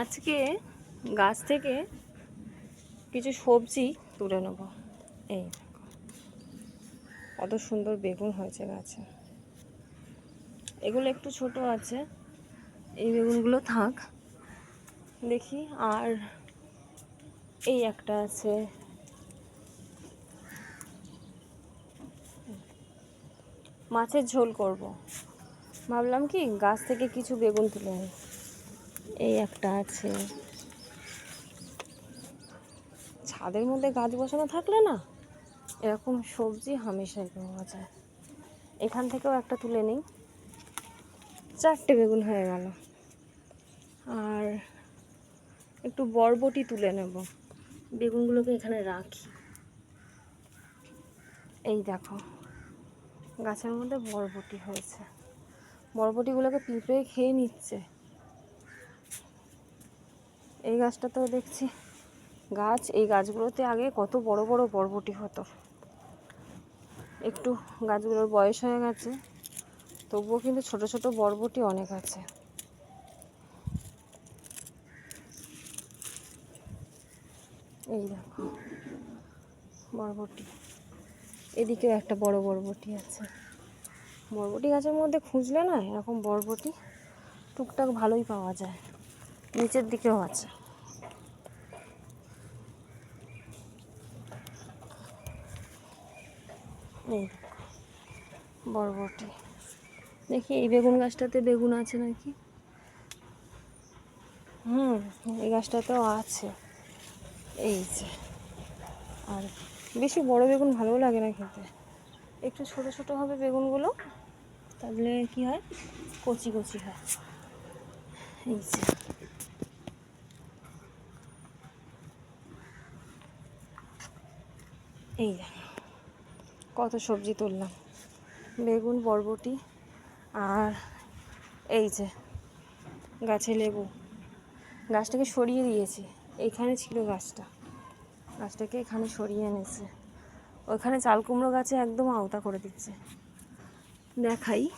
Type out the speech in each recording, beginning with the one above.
আজকে গাছ থেকে কিছু সবজি তুলে নেব। এই কত সুন্দর বেগুন হয়েছে গাছে। এগুলো একটু ছোট আছে, এই বেগুনগুলো থাক। দেখি, আর এই একটা আছে। মাছের ঝোল করব। ভাবলাম কি, গাছ থেকে কিছু বেগুন তুলে আনি এই একটা আছে। ছাদের মধ্যে গাছ বসানো থাকলে না, এরকম সবজি হামেশাই পাওয়া যায়। এখান থেকেও একটা তুলে নিই। চারটে বেগুন হয়ে গেল। আর একটু বরবটি তুলে নেব। বেগুনগুলোকে এখানে রাখি। এই দেখো, গাছের মধ্যে বরবটি হয়েছে। বরবটিগুলোকে পিঁপড়ে খেয়ে নিচ্ছে। এই গাছটাতেও দেখছি গাছ। এই গাছগুলোতে আগে কত বড় বড় বরবটি হতো। একটু গাছগুলোর বয়স হয়ে গেছে, তবুও কিন্তু ছোট ছোট বরবটি অনেক আছে। এই দেখো, বরবটি। এদিকেও একটা বড় বরবটি আছে। বরবটি গাছের মধ্যে খুঁজলে না এরকম বরবটি টুকটাক ভালোই পাওয়া যায়। নিচের দিকেও আছে। এই বরবটি। দেখি এই বেগুন গাছটাতে বেগুন আছে নাকি? হুম, এই গাছটাতেও আছে। এই যে। আর বেশি বড় বেগুন ভালোও লাগে না খেতে। একটু ছোট ছোট হবে বেগুনগুলো, তাহলে কি হয়? কচি কচি হয়। এই যে। এই কত সবজি তুললাম। বেগুন, বরবটি আর এই যে, গাছে লেবু। গাছটাকে সরিয়ে দিয়েছি। এইখানে ছিল গাছটা। গাছটাকে এখানে সরিয়ে এনেছে। ওইখানে চাল কুমড়ো গাছে একদম আওতা করে দিচ্ছে। দেখাই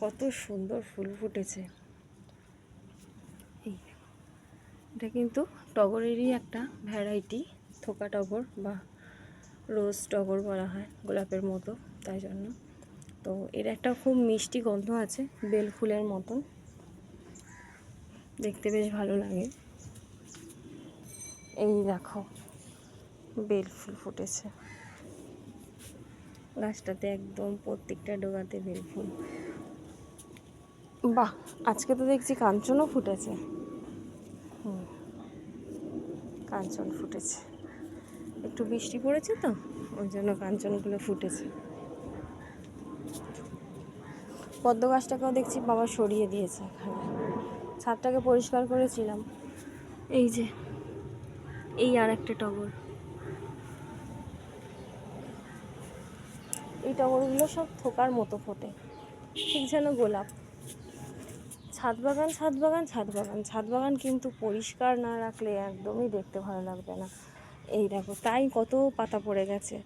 কত সুন্দর ফুল ফুটেছে। এই এটা কিন্তু টগরেরই একটা ভ্যারাইটি। থোকা টগর বা রোজ টগর বলা হয়, গোলাপের মতো, তাই জন্য। তো এর একটা খুব মিষ্টি গন্ধ আছে, বেল ফুলের মতন। দেখতে বেশ ভালো লাগে। এই দেখো, বেল ফুল ফুটেছে। গাছটাতে একদম প্রত্যেকটা ডোগাতে বেল ফুল। বাহ, আজকে তো দেখছি কাঞ্চনও ফুটেছে। হুম, কাঞ্চন ফুটেছে। একটু বৃষ্টি পড়েছে তো, ওই জন্য কাঞ্চনগুলো ফুটেছে। পদ্ম গাছটাকেও দেখছি বাবা সরিয়ে দিয়েছে এখানে। ছাদটাকে পরিষ্কার করেছিলাম। এই যে, এই আর একটা টগর। এই টগরগুলো সব থোকার মতো ফোটে। ঠিক যেন গোলাপ। ছাদ বাগান ছাদ বাগান ছাদ বাগান। ছাদ বাগান কিন্তু পরিষ্কার না রাখলে একদমই দেখতে ভালো লাগবে না। এই দেখো, তাই কত পাতা পড়ে গেছে।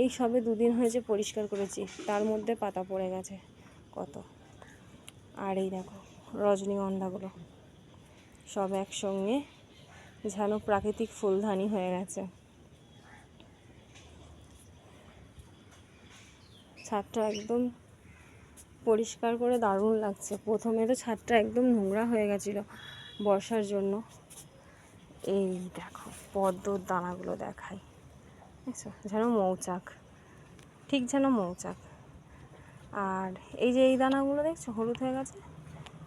এই সবে দুদিন হয়েছে পরিষ্কার করেছি, তার মধ্যে পাতা পড়ে গেছে কত। আর এই দেখো রজনীগন্ধাগুলো সব একসঙ্গে যেন প্রাকৃতিক ফুলদানি হয়ে গেছে। ছাদটা একদম পরিষ্কার করে দারুণ লাগছে। প্রথমে তো ছাদটা একদম নোংরা হয়ে গেছিল বর্ষার জন্য। এই দেখো পদ্মর দানাগুলো দেখাই। দেখছ? যেন মৌচাক। ঠিক যেন মৌচাক। আর এই যে এই দানাগুলো দেখছ, হলুদ হয়ে গেছে,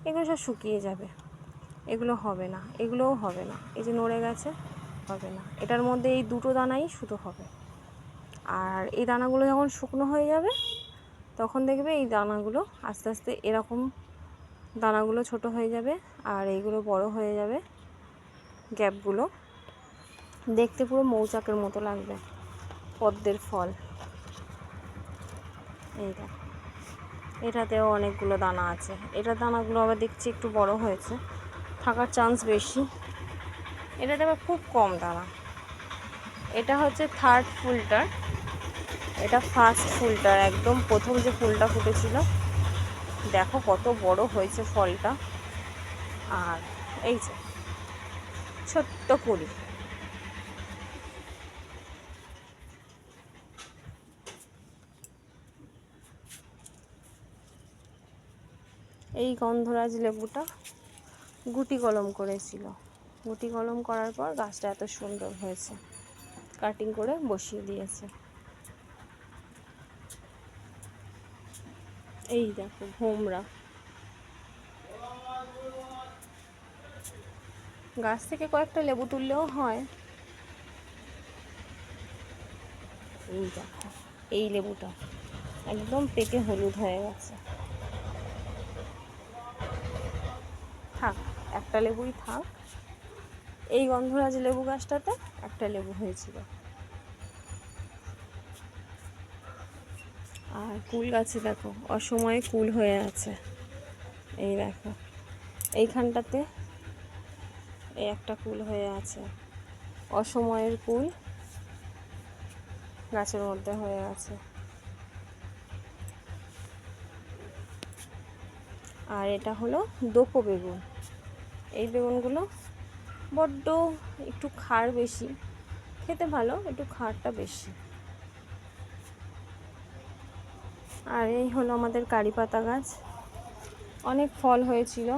এগুলো সব শুকিয়ে যাবে। এগুলো হবে না, এগুলোও হবে না। এই যে নড়ে গেছে, হবে না। এটার মধ্যে এই দুটো দানাই শুধু হবে। আর এই দানাগুলো যখন শুকনো হয়ে যাবে, তখন দেখবে এই দানাগুলো আস্তে আস্তে এরকম দানাগুলো ছোট হয়ে যাবে, আর এইগুলো বড় হয়ে যাবে। গ্যাপগুলো। দেখতে পুরো মৌচাকের মতো লাগবে। পদ্মের ফল। এইটা এটাতেও অনেকগুলো দানা আছে। এটা দানাগুলো আবার দেখছি একটু বড় হয়েছে। থাকার চান্স বেশি। এটাতে আবার খুব কম দানা। এটা হচ্ছে থার্ড ফুলটার এটা ফার্স্ট ফুলটার একদম প্রথম যে ফুলটা ফুটেছিল। দেখো কত বড় হয়েছে ফলটা। আর এই যে ছোট্ট কুড়ি এই গন্ধরাজ লেবুটা গুটি কলম করেছিল। গুটি কলম করার পর গাছটা এত সুন্দর হয়েছে। কাটিং করে বসিয়ে দিয়েছে। এই দেখো, ভোমরা। গাছ থেকে কয়েকটা লেবু তুললেও হয়। এই দেখো, এই লেবুটা একদম পেকে হলুদ হয়ে গেছে। থাক, একটা লেবুই থাক। এই গন্ধরাজ লেবু গাছটাতে একটা লেবু হয়েছিল। আর কুল গাছে দেখো, অসময়ে কুল হয়ে আছে। এই দেখো, এইখানটাতে এই একটা কুল হয়ে আছে। অসময়ের কুল গাছের মধ্যে হয়ে আছে। আর এটা হলো দোপো বেগুন। এই বেগুনগুলো বড্ড একটু খাড় বেশি। খেতে ভালো, একটু খাড়টা বেশি। আর এই হলো আমাদের কারি পাতা গাছ। অনেক ফল হয়েছিল।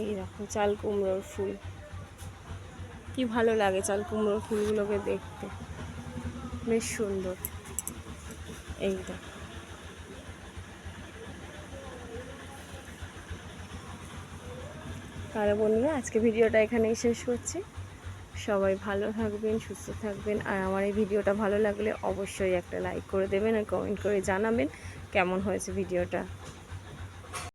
এই দেখো চাল কুমড়োর ফুল। কি ভালো লাগে চাল কুমড়োর ফুলগুলোকে দেখতে। বেশ সুন্দর। এই দেখো। তাহলে বন্ধুরা, আজকে ভিডিওটা এখানেই শেষ করছি। সবাই ভালো থাকবেন, সুস্থ থাকবেন। আর আমার এই ভিডিওটা ভালো লাগলে অবশ্যই একটা লাইক করে দেবেন আর কমেন্ট করে জানাবেন কেমন হয়েছে ভিডিওটা।